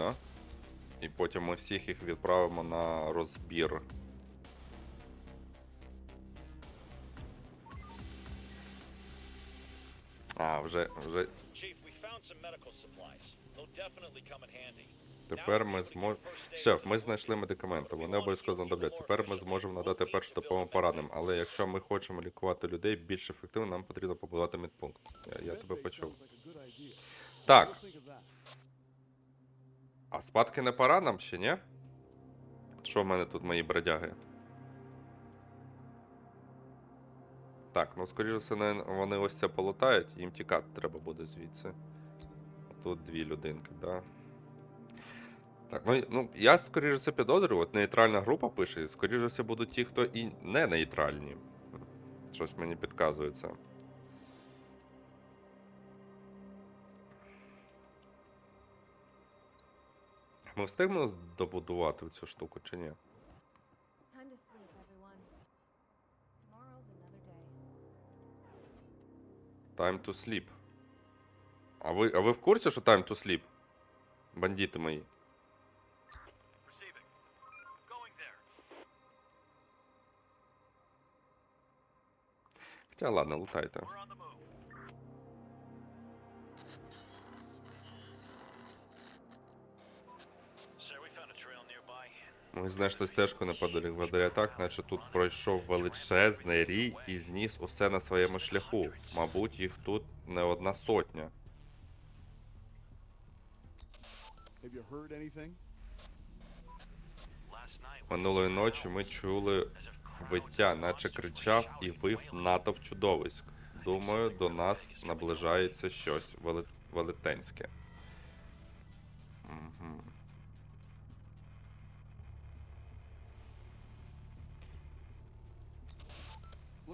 да? І потім ми всіх їх відправимо на розбір. А, вже, вже. Тепер ми зможемо. Шеф, ми знайшли медикаменти. Вони обов'язково знадобляться. Тепер ми зможемо надати першу допомогу пораненим. Але якщо ми хочемо лікувати людей більш ефективно, нам потрібно побудувати медпункт. Я, я тебе почув. Так, а спадки не пора нам ще, ні? Що в мене тут мої бродяги? Так, ну скоріше все, вони ось це полутають, їм тікати треба буде звідси. Тут дві людинки, да. Так, ну, ну я скоріше все підозрюю, от нейтральна група пише, скоріше все будуть ті, хто і не нейтральні. Щось мені підказується. Ми встигнемо добудувати цю штуку чи ні? Time to sleep. А ви, а ви в курсі, що time to sleep? Бандити мої. Хоча ладно, лутайте. Ми знайшли стежку неподалік води так, наче тут пройшов величезний рій і зніс усе на своєму шляху. Мабуть, їх тут не одна сотня. Минулої ночі ми чули виття, наче кричав і вив натовп чудовиськ. Думаю, до нас наближається щось велетенське. Угу.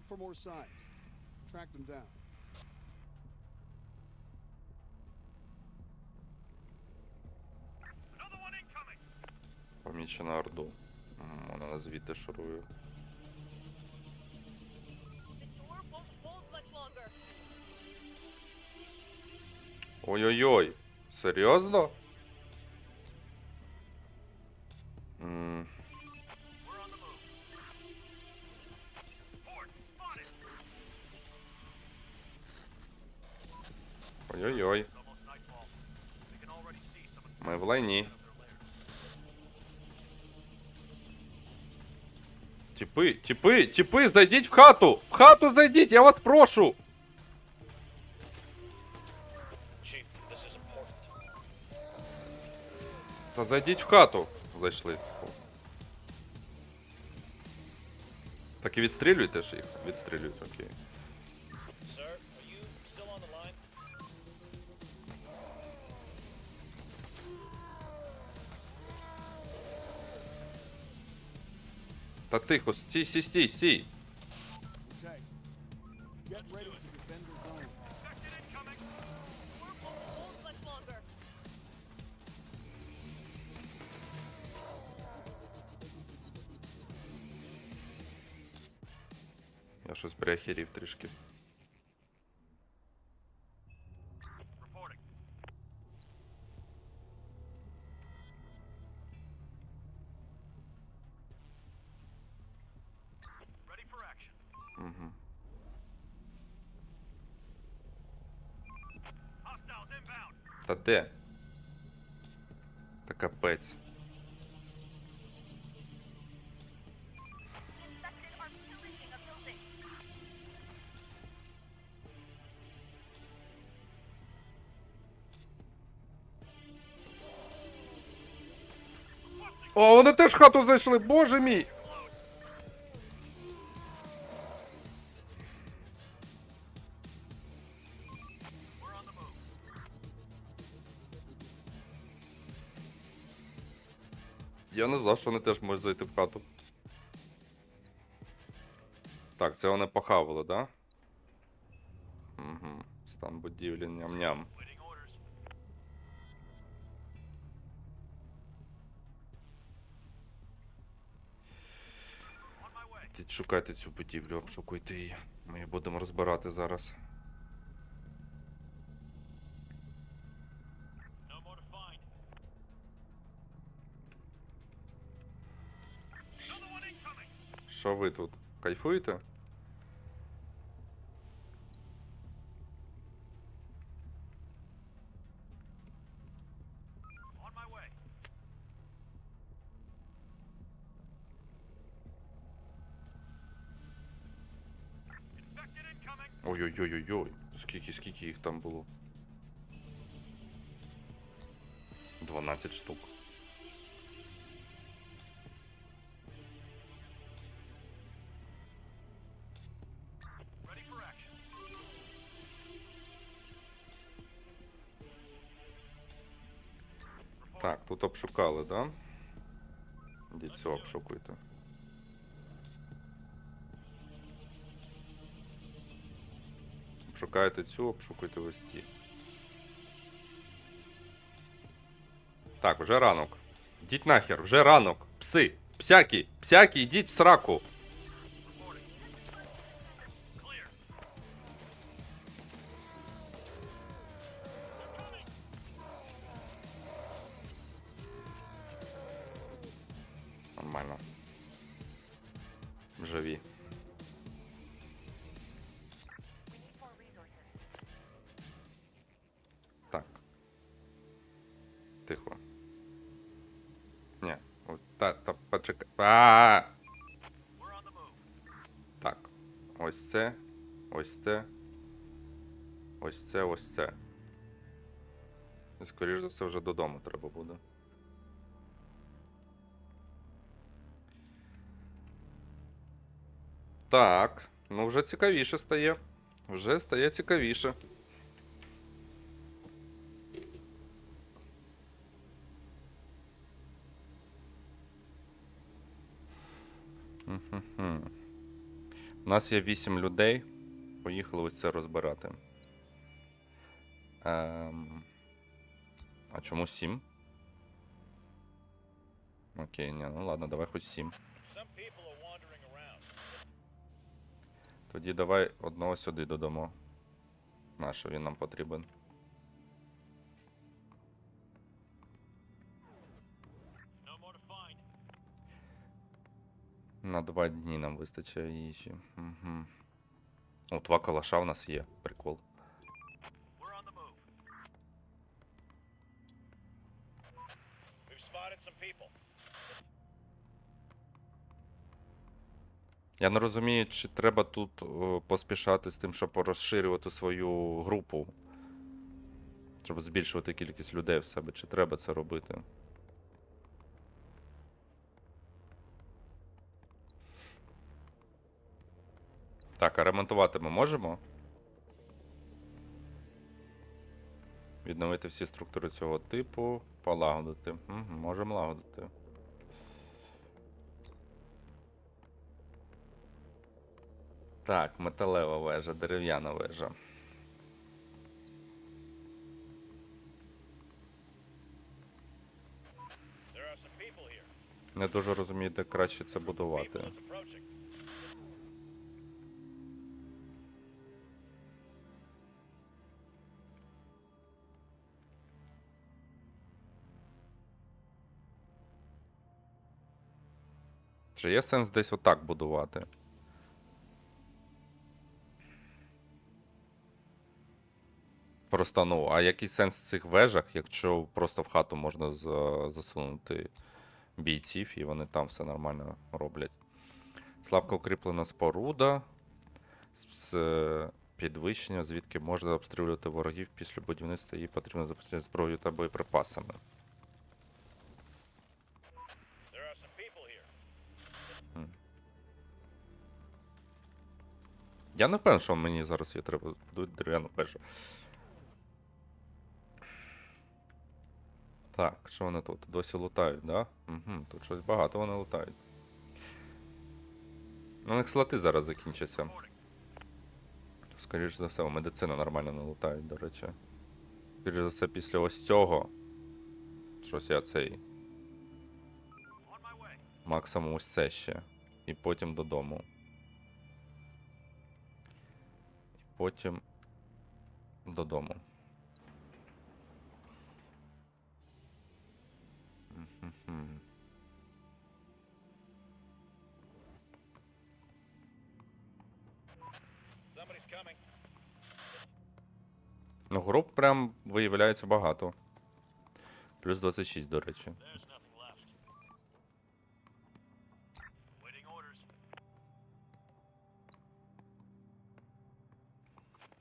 Look for more signs. Track them down. another one incoming. Помічено Орду. Вона звідти longer. Ой-ой-ой. Серйозно? М, of Ми в лайні. their lair. Тіпи, тіпи, тіпи, зайдіть в хату! В хату зайдіть, я вас прошу! Chief, this is important. Та зайдіть в хату. Зайшли. Так і відстрілюйте ж їх. Відстрілюйте, окей. Та тихо, стій, стій, стій, стій. Okay. Get ready to Де? Та капець. О, вони теж в хату зайшли, боже мій! Я не знав, що вони теж можуть зайти в хату. Так, це вони похавали, да? Угу. Стан будівлі ням-ням. Шукайте цю будівлю, обшукуйте її. Ми її будемо розбирати зараз. Що ви тут? Кайфуєте? On my way. Infected incoming. Ой-ой-ой-ой-ой. Скільки, скільки їх там було? 12 штук. Тут обшукали, да? Йдіть все обшукуйте. Обшукаєте цю, обшукуйте ось ці. Так, вже ранок. Йдіть нахер, вже ранок. Пси, псякі, псякі, йдіть в сраку. Нормально. Живі. Так. Тихо. Ні. От, та, та, почекай. А! Так. Ось це. Ось це. Ось це, ось це. І, скоріш за все, вже додому треба буде. Так. Ну, вже цікавіше стає. Вже стає цікавіше. У нас є 8 людей. Поїхали ось це розбирати. Ем... А чому 7? Окей, ні, ну ладно, давай хоч 7. Тоді давай одного сюди додамо. Нащо він нам потрібен? На два дні нам вистачає їжі. Угу. О, два калаша в нас є. Прикол. Я не розумію, чи треба тут о, поспішати з тим, щоб розширювати свою групу. Треба збільшувати кількість людей в себе, чи треба це робити. Так, а ремонтувати ми можемо? Відновити всі структури цього типу, полагодити. Угу, можемо лагодити. Так, металева вежа, дерев'яна вежа. Не дуже розумію, де краще це будувати. Чи є сенс десь отак будувати? Просто ну, а який сенс в цих вежах, якщо просто в хату можна за- засунути бійців і вони там все нормально роблять? Слабко укріплена споруда з е, підвищення, звідки можна обстрілювати ворогів після будівництва її потрібно запустити зброєю та боєприпасами. There are some people here. Я не впевнений, що мені зараз її треба будувати дерев'яну вежу. Так, що вони тут? Досі лутають, да? Угу, тут щось багато вони лутають. Ну, у них слоти зараз закінчаться. Скоріше за все, медицина нормально не лутають, до речі. Скоріше за все, після ось цього. Щось я цей. Максимум ось це ще. І потім додому. І потім додому. Ну, груп прям виявляється багато. Плюс 26, до речі.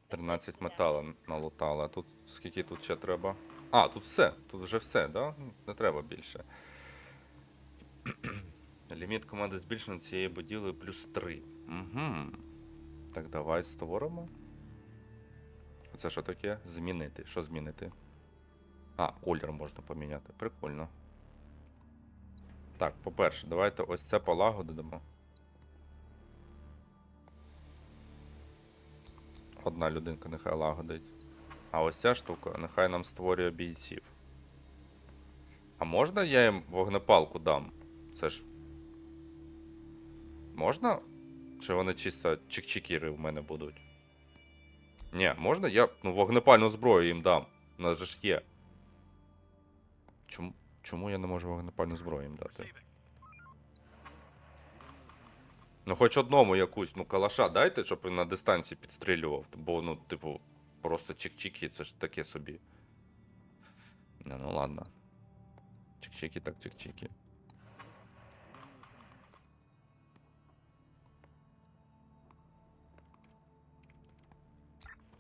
Тринадцять метала налутала. Тут скільки тут ще треба? А, тут все. Тут вже все, да? Ну, Не треба більше. Ліміт команди збільшено цієї будівлі плюс 3. Угу. Так, давай створимо. Це що таке? Змінити. Що змінити? А, колір можна поміняти. Прикольно. Так, по-перше, давайте ось це полагодимо. Одна людинка нехай лагодить. А ось ця штука нехай нам створює бійців. А можна я їм вогнепалку дам? Це ж. Можна? Чи вони чисто чик-чикіри в мене будуть? Ні, можна? Я ну, вогнепальну зброю їм дам. У нас же ж є. Чому, чому я не можу вогнепальну зброю їм дати? Ну, хоч одному якусь, ну, калаша дайте, щоб він на дистанції підстрілював. Бо, ну, типу, просто чик-чики, це ж таке собі. Не, ну ладно. Чик-чики, так чик-чики.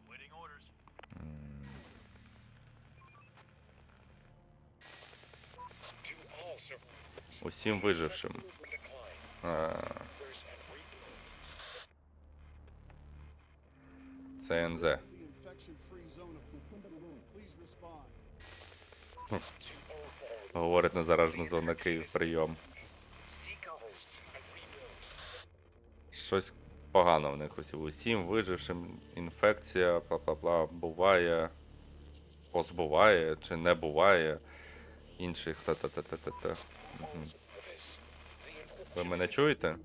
Waiting orders. М, To all survivors. Усім вижившим. Decline. Е, There's an rebuild. Це НЗ. Говорить незаражена зона Київ, прийом. Щось погано в них усі. Усім вижившим інфекція, бла-бла-бла, буває, позбуває чи не буває інших та-та-та-та-та. Ви мене чуєте?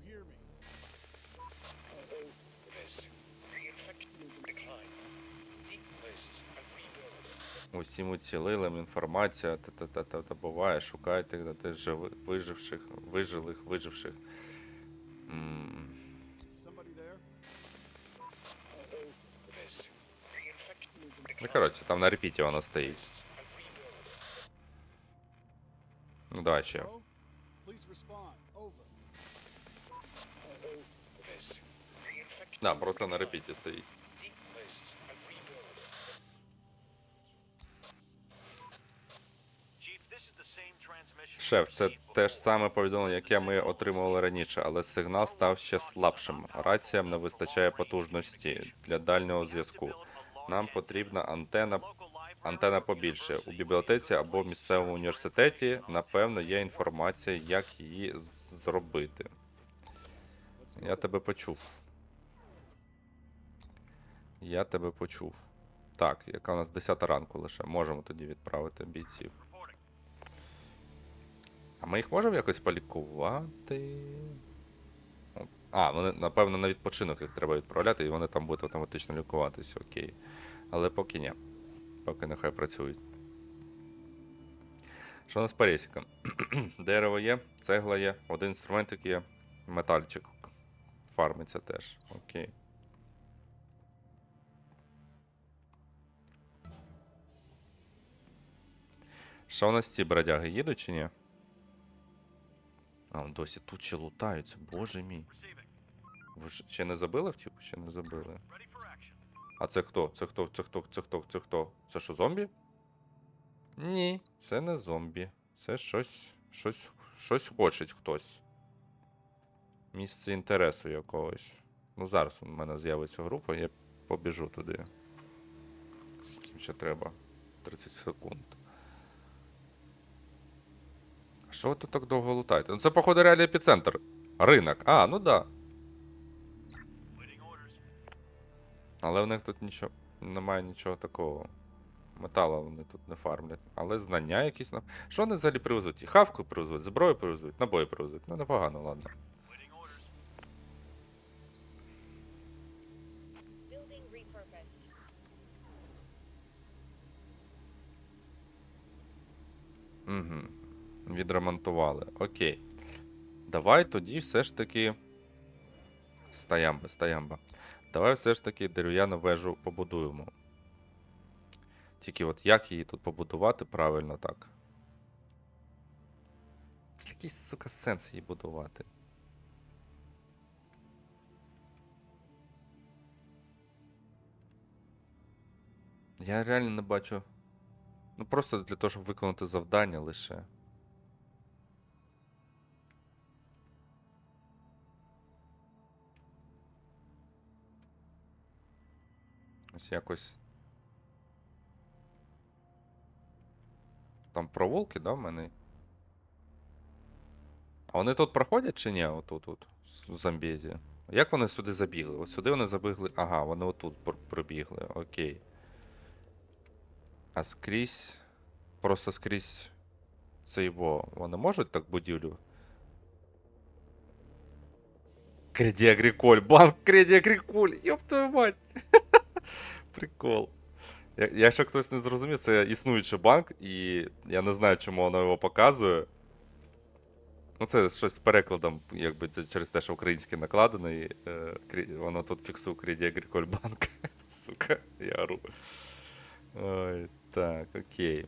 Усім уцілилим інформація, та-та-та-та буває, шукайте ти живи, виживших, вижилих, виживших. Ну, коротше, там на репіті воно стоїть. Ну, давай ще. Да, просто на репіті стоїть. Шеф, це те ж саме повідомлення, яке ми отримували раніше, але сигнал став ще слабшим. Раціям не вистачає потужності для дальнього зв'язку. Нам потрібна антена, антена побільше. У бібліотеці або в місцевому університеті, напевно, є інформація, як її зробити. Я тебе почув. Я тебе почув. Так, яка у нас 10 ранку лише. Можемо тоді відправити бійців. А ми їх можемо якось полікувати? А, вони, напевно, на відпочинок їх треба відправляти, і вони там будуть автоматично лікуватися, окей. Але поки ні. Поки нехай працюють. Що у нас по рейсикам? Дерево є, цегла є, один інструментик є, метальчик фармиться теж. Окей. Що у нас ці бродяги їдуть чи ні? А, он досі тут ще лутаються, боже мій. Ви ж ще не забили втіку? Ще не забили. А це хто? Це хто? Це хто? Це хто? Це хто? Це що, зомбі? Ні, це не зомбі. Це щось. Щось. Щось хоче хтось. Місце інтересу якогось. Ну, зараз у мене з'явиться група, я побіжу туди. Скільки ще треба? 30 секунд. Що ви тут так довго лутаєте? Ну це, походу, реальний епіцентр. Ринок. А, ну да. Але в них тут нічого немає нічого такого. Метала вони тут не фармлять. Але знання якісь на. Що вони взагалі привезуть? І хавку привезуть, зброю привезуть, набої привезуть. Ну непогано, ладно. Угу. Відремонтували. Окей. Давай тоді все ж таки. Стоямба, стоямба. Давай все ж таки дерев'яну вежу побудуємо. Тільки от як її тут побудувати правильно так. Який, сука, сенс її будувати? Я реально не бачу. Ну просто для того, щоб виконати завдання лише. Ось якось. Там провулки, да, в мене? А вони тут проходять чи ні? Отут, тут, в Замбезі. Як вони сюди забігли? От сюди вони забігли. Ага, вони отут пр- пробігли. Окей. А скрізь. Просто скрізь це його. Вони можуть так будівлю? Креді Агриколь, банк Креді Агриколь, ёб твою мать. Прикол. Якщо хтось не зрозумів, це існуючий банк, і я не знаю, чому воно його показує. Ну, це щось з перекладом, якби це через те, що українське накладено, е, воно тут фіксує Креді Агриколь банк. Сука, я ору. Ой, так, окей.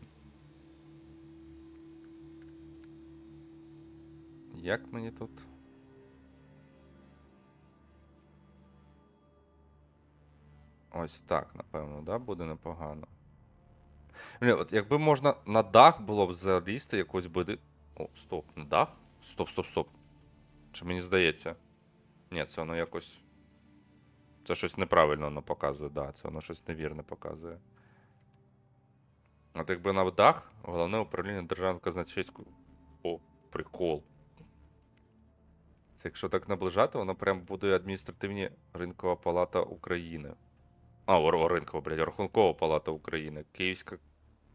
Як мені тут? Ось так, напевно, да, буде непогано. Блін, от якби можна на дах було б залізти якось буде. О, стоп, на дах? Стоп, стоп, стоп. Чи мені здається? Ні, це воно якось. Це щось неправильно воно показує, да, це воно щось невірне показує. От якби на дах, головне управління Державного казначейського. О, прикол. Це якщо так наближати, воно прям буде адміністративні ринкова палата України. А, о, о, ринкова, блядь, Рахункова палата України, Київська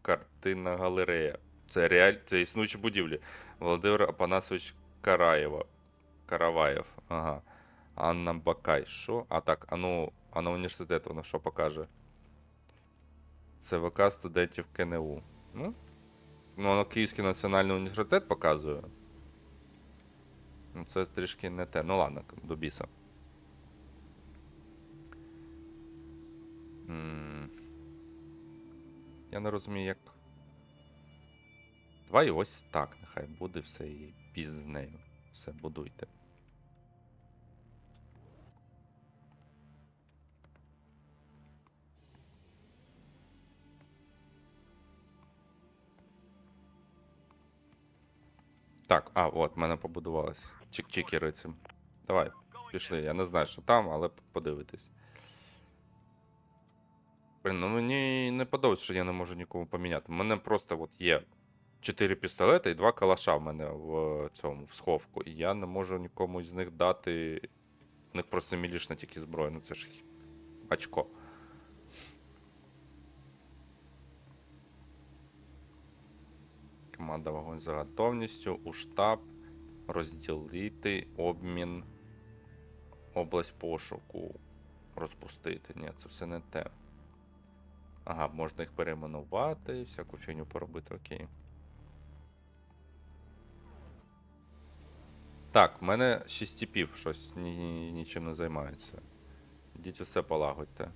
картинна галерея. Це реаль... це існуючі будівлі. Володимир Апанасович Караєва. Караваєв. Ага. Анна Бакай. Що? А так, а ну, а на університет воно що покаже? ЦВК студентів КНУ. Ну? Ну, воно Київський національний університет показує. Ну, це трішки не те. Ну ладно, до біса. М. Я не розумію, як. Давай ось так, нехай буде все і піз нею. Все, будуйте. Так, а, от, мене побудувалось. Чик-чикери цим. Давай, пішли. Я не знаю, що там, але подивитись. Блін, ну мені не подобається, що я не можу нікому поміняти. У мене просто от є 4 пістолети і 2 калаша в мене в цьому в сховку. І я не можу нікому з них дати. У них просто мілішна тільки зброя. Ну це ж очко. Команда вогонь за готовністю. У штаб. Розділити обмін. Область пошуку. Розпустити. Ні, це все не те. Ага, можна їх перейменувати, всяку фігню поробити, окей. Так, в мене 6 типів, щось ні, ні- нічим не займається. Ідіть усе полагодьте.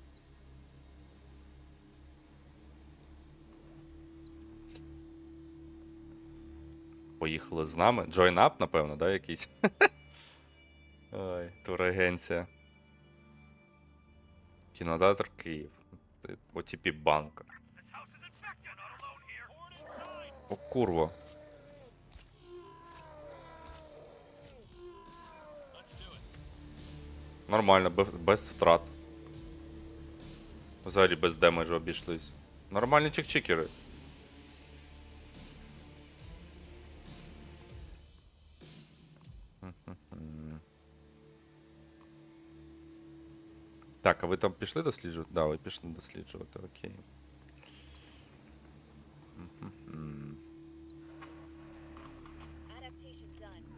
Поїхали з нами. Up, напевно, да, якийсь? Ой, турагенція. Кінотеатр Київ. ОТП банка. О, курва. Нормально, без, без втрат. Взагалі без демеджу обійшлись. Нормальні чик-чикери. Так, а ви там пішли досліджувати? Да, ви пішли досліджувати, окей.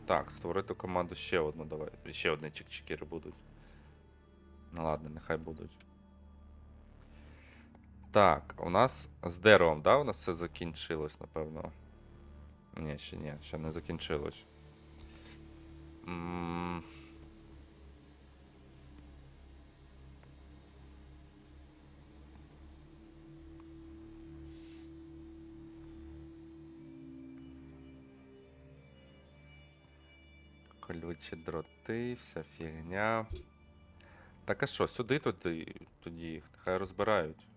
Так, створити команду ще одну давай. Ще одні чик-чикери будуть. Ну ладно, нехай будуть. Так, у нас з деревом, да? У нас все закінчилось, напевно. Ні, ще ні, ще не закінчилось. М, Колючі дроти, вся фігня. Так а що, сюди тоді, тоді нехай розбирають.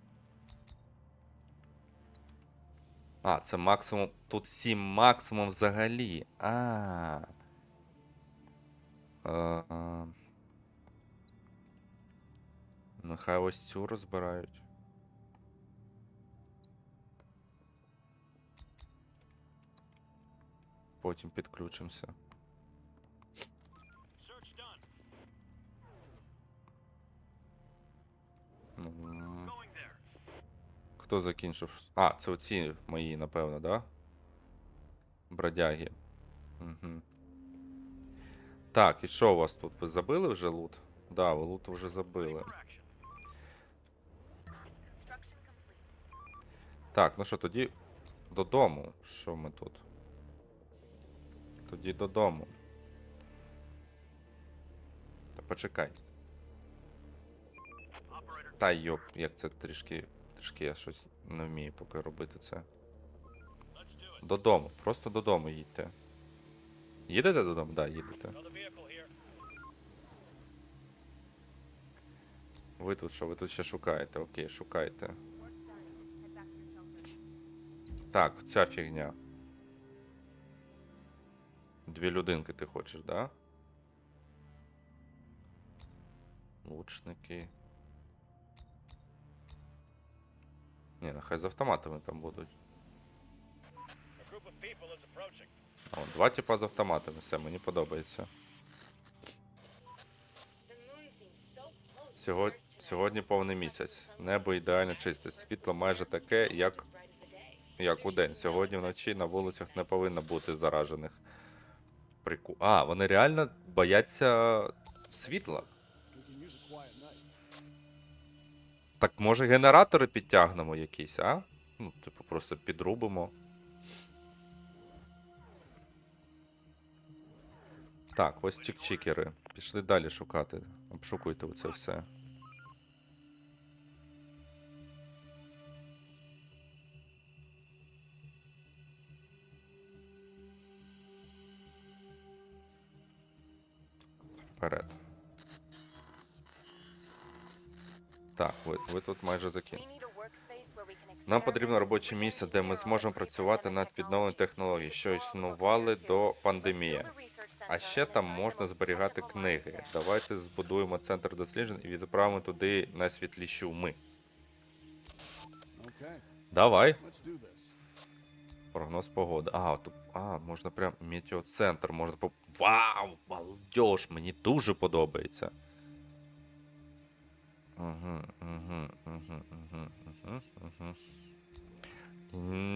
А, це максимум. Тут 7 максимум взагалі. А. Е, е. Нехай ось цю розбирають. Потім підключимося. Хто закінчив? А, це оці мої, напевно, да? Бродяги. Угу. Так, і що у вас тут? Ви забили вже лут? Да, ви лут вже забили. Так, ну що, тоді додому. Що ми тут? Тоді додому. Та почекай. Та йоп, як це трішки. Трішки я щось не вмію поки робити це. Додому, просто додому їдьте. Їдете додому? Да, їдете. Ви тут що? Ви тут ще шукаєте? Окей, шукайте. Так, ця фігня. Дві людинки ти хочеш, да? Лучники. Ні, нехай з автоматами там будуть. О, два типа з автоматами, все, мені подобається. Сьогодні, сьогодні повний місяць. Небо ідеально чисте. Світло майже таке, як, як у день. Сьогодні вночі на вулицях не повинно бути заражених. Прику... А, вони реально бояться світла. Так може генератори підтягнемо якісь, а? Ну, типу, просто підрубимо. Так, ось чик-чикери. Пішли далі шукати. Обшукуйте оце все. Вперед. Так, ви, ви тут майже закінчили. Нам потрібно робоче місце, де ми зможемо працювати над відновленням технологій, що існували до пандемії. А ще там можна зберігати книги. Давайте збудуємо центр досліджень і відправимо туди найсвітліші уми. Давай. Прогноз погоди. А, тут. А, можна прям метеоцентр, можна по. Вау! Балдеж! Мені дуже подобається. Угу, угу.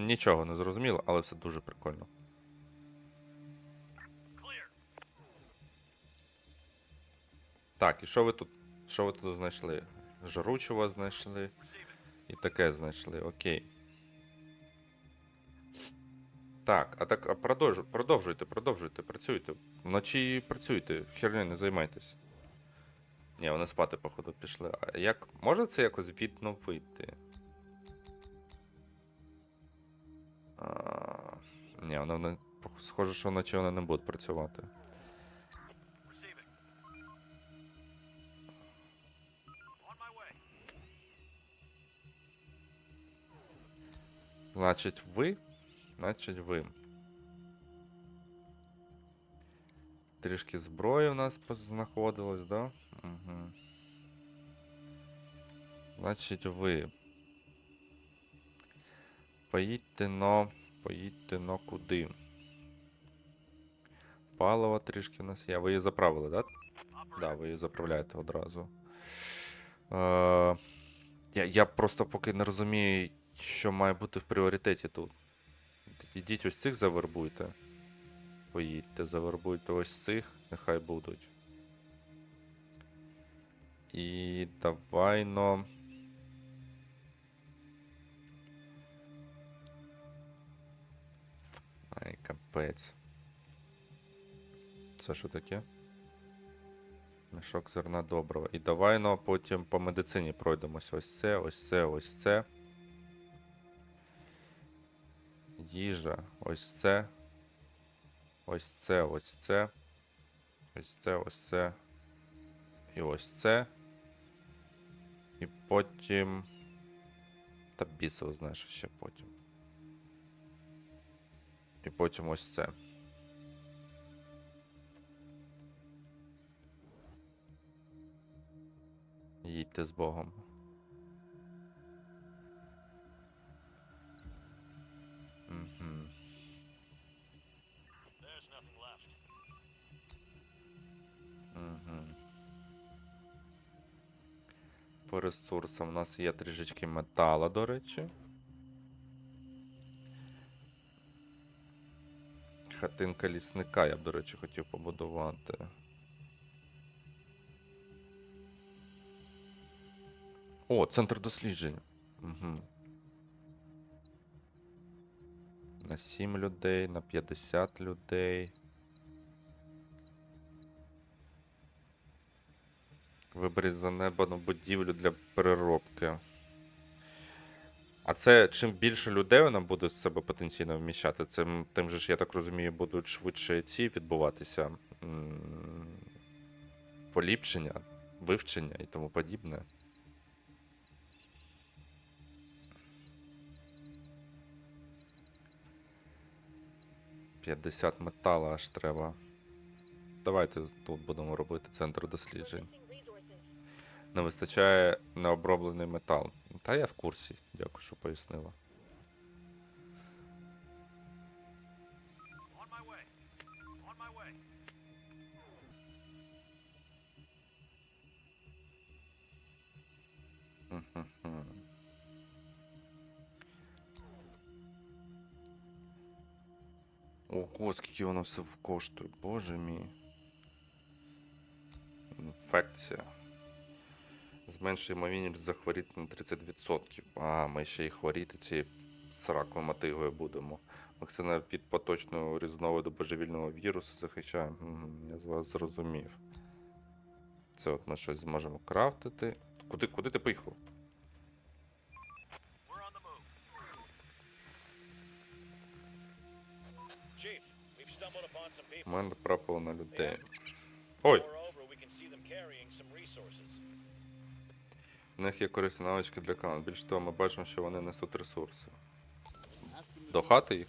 Нічого не зрозуміло, але все дуже прикольно. Так, і що ви тут? Що ви тут знайшли? Жручого знайшли. І таке знайшли, окей. Так, а так, а продовжуйте, продовжуйте, працюйте. Вночі працюйте, херня не займайтесь. Ні, вони спати, походу, пішли. А як. Може це якось відновити? А, ні, воно не. Схоже, що вночі вони не будуть працювати. Значить, ви. Значить, ви. Трішки зброї у нас знаходилось, да? Угу. Значить, ви. Поїдьте но. Поїдьте но куди? Паливо трішки у нас є. Ви її заправили, да? Да, ви її заправляєте одразу. Е, я, я просто поки не розумію, що має бути в пріоритеті тут. Ідіть ось цих завербуйте. Поїдьте, завербуйте ось цих, нехай будуть. І давай но. Ай, капець. Це що таке? Мішок зерна доброго. І давай ну, потім по медицині пройдемось. Ось це, ось це, ось це. Їжа, ось це. Ось це, ось це. Ось це, ось це. І ось це. І потім. Та бісово знаєш, ще потім. І потім ось це. Їдьте з Богом. Угу. По ресурсам у нас є трішечки метала, до речі. Хатинка лісника я б, до речі, хотів побудувати. О, центр досліджень. Угу. На 7 людей, на 50 людей. Виберіть занебану будівлю для переробки. А це чим більше людей вона буде з себе потенційно вміщати, цим тим же ж, я так розумію, будуть швидше ці відбуватися поліпшення, вивчення і тому подібне. П'ятдесят металу аж треба. Давайте тут будемо робити центр досліджень. Не вистачає необроблений метал. Та я в курсі. Дякую, що пояснила. Ого, скільки воно все коштує, боже мій. Інфекція. Зменшує ймовірність захворіти на 30%. А, ми ще й хворіти цією сраковою мотигою будемо. Вакцина від поточного різновиду божевільного вірусу захищає. Я з вас зрозумів. Це от ми щось зможемо крафтити. Куди, куди ти поїхав? У мене трапило на людей. Ой! У них є корисні навички для каналу. Більш того, ми бачимо, що вони несуть ресурси. До хати їх?